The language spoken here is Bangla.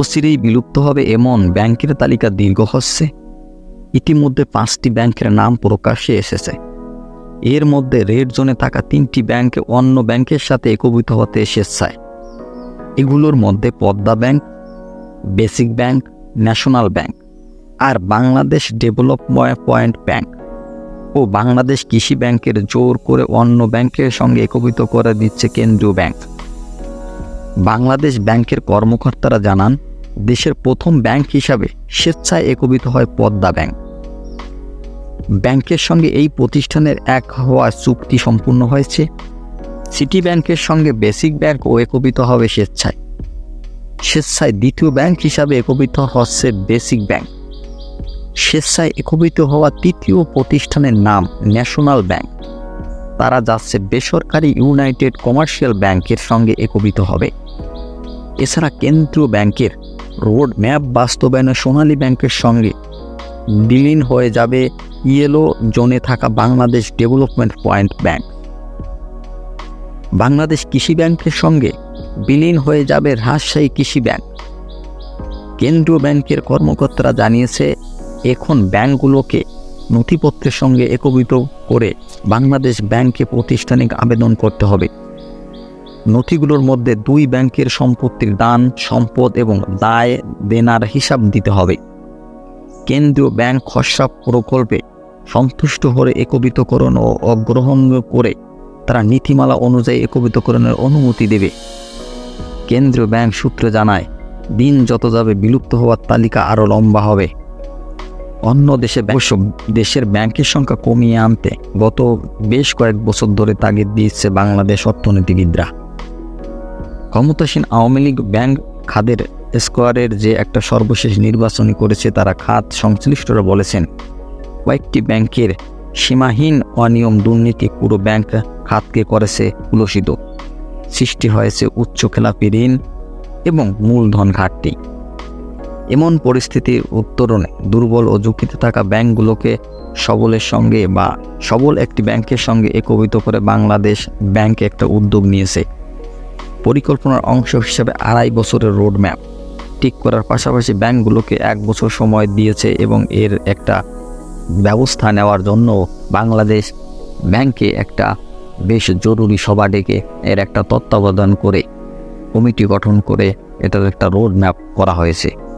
অচিরেই বিলুপ্ত হবে এমন ব্যাংকের তালিকা দীর্ঘ হচ্ছে। ইতিমধ্যে পাঁচটি ব্যাংকের নাম প্রকাশ্যে এসেছে। এর মধ্যে রেড জোনে থাকা তিনটি ব্যাংক অন্য ব্যাংকের সাথে একীভূত হতে স্বেচ্ছায় এগুলোর মধ্যে Padma bank, basic bank, national bank আর বাংলাদেশ ডেভেলপমেন্ট পয়েন্ট ব্যাংক ও বাংলাদেশ কৃষি ব্যাংকের জোর করে অন্য ব্যাংকের সঙ্গে একীভূত করে দিচ্ছে কেন্দ্রীয় ব্যাংক। বাংলাদেশ ব্যাংকের কর্মকর্তারা জানান দেশের প্রথম ব্যাংক হিসাবে স্বেচ্ছায় একীভূত হয় পদ্মা ব্যাংক। ব্যাংকের সঙ্গে এই প্রতিষ্ঠানের এক হওয়া চুক্তি সম্পূর্ণ হয়েছে। সিটি ব্যাংকের সঙ্গে বেসিক ব্যাংক ও একীভূত হবে স্বেচ্ছায়। স্বেচ্ছায় দ্বিতীয় ব্যাংক হিসাবে একীভূত হচ্ছে বেসিক ব্যাংক। স্বেচ্ছায় একীভূত হওয়া তৃতীয় প্রতিষ্ঠানের নাম ন্যাশনাল ব্যাংক। তারা যাচ্ছে বেসরকারি ইউনাইটেড কমার্শিয়াল ব্যাংকের সঙ্গে একীভূত হবে। এছাড়া কেন্দ্রীয় ব্যাংকের রোড ম্যাপ বাস্তবায়নে সোনালী ব্যাংকের সঙ্গে বিলীন হয়ে যাবে ইয়েলো জোনে থাকা Bangladesh development point bank. Bangladesh কৃষি ব্যাংকের সঙ্গে বিলীন হয়ে যাবে রাজশাহী কৃষি ব্যাংক। কেন্দ্রীয় ব্যাংকের কর্মকর্তারা জানিয়েছে, এখন ব্যাংকগুলোকে নথিপত্রের সঙ্গে একীভূত করে বাংলাদেশ ব্যাংকে প্রতিষ্ঠানিক আবেদন করতে হবে। নথিগুলোর মধ্যে দুই ব্যাংকের সম্পত্তির দান, সম্পদ এবং দায় দেনার হিসাব দিতে হবে। কেন্দ্রীয় ব্যাংক খসড়া প্রকল্পে সন্তুষ্ট হয়ে একীভূতকরণ ও অগ্রহণ করে তারা নীতিমালা অনুযায়ী একীভূতকরণের অনুমতি দেবে। কেন্দ্রীয় ব্যাংক সূত্রে জানায়, দিন যত যাবে বিলুপ্ত হওয়ার তালিকা আরও লম্বা হবে। অন্য দেশে অবশ্য দেশের ব্যাংকের সংখ্যা কমিয়ে আনতে গত বেশ কয়েক বছর ধরে তাগিদ দিচ্ছে বাংলাদেশ অর্থনীতিবিদরা। ক্ষমতাসীন আওয়ামী লীগ ব্যাংক খাদের স্কোয়ারের যে একটা সর্বশেষ নির্বাচনী করেছে, তারা খাত সংশ্লিষ্টরা বলেছেন, কয়েকটি ব্যাংকের সীমাহীন অনিয়ম দুর্নীতি পুরো ব্যাংক খাতকে করেছে কুলসিত। সৃষ্টি হয়েছে উচ্চ খেলাপি ঋণ এবং মূলধন ঘাটতি। এমন পরিস্থিতির উত্তরণে দুর্বল ও ঝুঁকিতে থাকা ব্যাংকগুলোকে সবলের সঙ্গে বা সবল একটি ব্যাংকের সঙ্গে একীভূত করে বাংলাদেশ ব্যাংক একটা উদ্যোগ নিয়েছে। পরিকল্পনার অংশ হিসাবে আড়াই বছরের রোড ম্যাপ ঠিক করার পাশাপাশি ব্যাংকগুলোকে এক বছর সময় দিয়েছে এবং এর একটা ব্যবস্থা নেওয়ার জন্য বাংলাদেশ ব্যাংকে একটা বেশ জরুরি সভা ডেকে এর একটা তত্ত্বাবধান করে কমিটি গঠন করে এটার একটা রোড ম্যাপ করা হয়েছে।